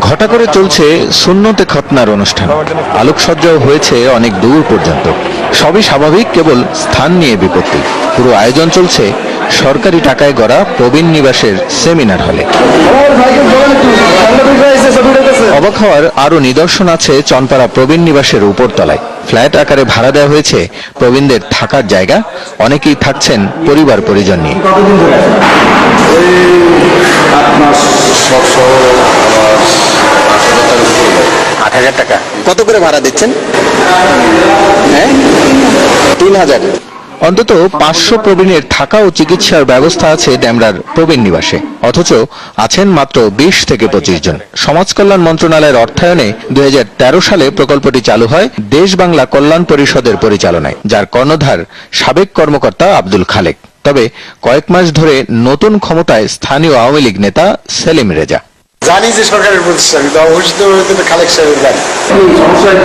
ঘটা করে চলছে শূন্যতে খতনার অনুষ্ঠান। আলোকসজ্জাও হয়েছে অনেক দূর পর্যন্ত। সবই স্বাভাবিক, কেবল স্থান নিয়ে বিপত্তি। পুরো আয়োজন চলছে সরকারি টাকায় গড়া প্রবীণ নিবাসের সেমিনার হলে। অবাক হওয়ার আরও নিদর্শন আছে চনপাড়া প্রবীণ নিবাসের উপরতলায়। ফ্ল্যাট আকারে ভাড়া দেওয়া হয়েছে প্রবীণদের থাকার জায়গা। অনেকেই থাকছেন পরিবার পরিজন নিয়ে। আট হাজার টাকা। কত করে ভাড়া দিচ্ছেন? হ্যাঁ? তিন হাজার। অন্তত পাঁচশো প্রবীণের থাকা ও চিকিৎসার ব্যবস্থা আছে ড্যামরার প্রবীণ নিবাসে। অথচ আছেন মাত্র বিশ থেকে পঁচিশ জন। সমাজ কল্যাণ মন্ত্রণালয়ের অর্থায়নে দু হাজার তেরো সালে প্রকল্পটি চালু হয় দেশ বাংলা কল্যাণ পরিষদের পরিচালনায়, যার কর্ণধার সাবেক কর্মকর্তা আব্দুল খালেক। তবে কয়েক মাস ধরে নতুন ক্ষমতায় স্থানীয় আওয়ামী লীগ নেতা সেলিম রেজা। জানি যে সরকারের কিন্তু অবশ্যই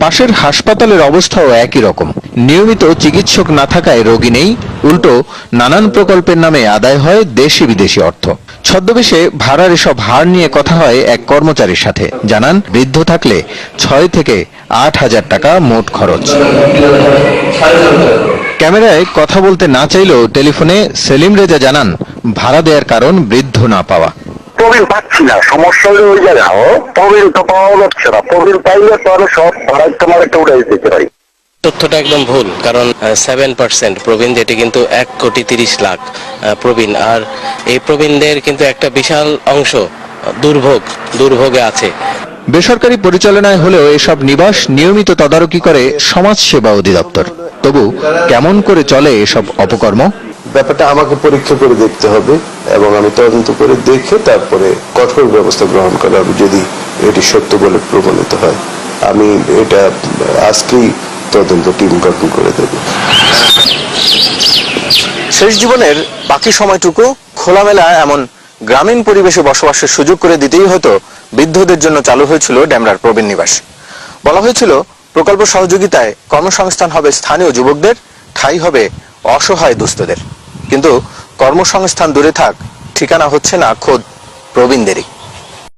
পাশের হাসপাতালের অবস্থাও একই রকম। নিয়মিত চিকিৎসক না থাকায় রোগী নেই। উল্টো, নানান প্রকল্পের নামে আদায় হয় দেশি বিদেশি অর্থ। ছদ্মবেশে ভাড়ার এসব হার নিয়ে কথা হয় এক কর্মচারীর সাথে। জানান, বৃদ্ধ থাকলে ছয় থেকে আট হাজার টাকা মোট খরচ। ক্যামেরায় কথা বলতে না চাইলেও টেলিফোনে সেলিম রেজা জানান, ভাড়া দেওয়ার কারণ বৃদ্ধ না পাওয়া। সমস্যা পাইলে সব ভাড়ায় তোমার একটা উড়াই দিতে পারি। তথ্যটা একদম ভুল কারণ সেভেন পার্সেন্ট প্রবীণ যেটি কিন্তু এক কোটি তিরিশ লাখ প্রবীণ। আর এই প্রবীণদের কিন্তু একটা বিশাল অংশ দুর্ভোগ দুর্ভোগে আছে। বেসরকারি পরিচালনায় হলেও এসব নিবাস নিয়মিত তদারকি করে সমাজ সেবা অধিদপ্তর। তবু কেমন করে চলে এসব অপকর্ম? ব্যাপারটা আমাকে পরীক্ষা করে দেখতে হবে এবং আমি তদন্ত করে দেখে তারপরে কঠোর ব্যবস্থা গ্রহণ করা হবে যদি এটি সত্য বলে প্রমাণিত হয়। আমি এটা আজকেই তদন্ত টিম গঠন করে দেবো? শেষ জীবনের বাকি সময়টুকু খোলামেলা এমন গ্রামীণ পরিবেশে বসবাসের সুযোগ করে দিতেই হয়তো বৃদ্ধদের জন্য চালু হয়েছিল ড্যামরার প্রবীণ নিবাস। বলা হয়েছিল, প্রকল্প সহযোগিতায় কর্মসংস্থান হবে স্থানীয় যুবকদের, ঠাই হবে অসহায় দুস্থদের। কিন্তু কর্মসংস্থান দূরে থাক, ঠিকানা হচ্ছে না খোদ প্রবীণদেরই।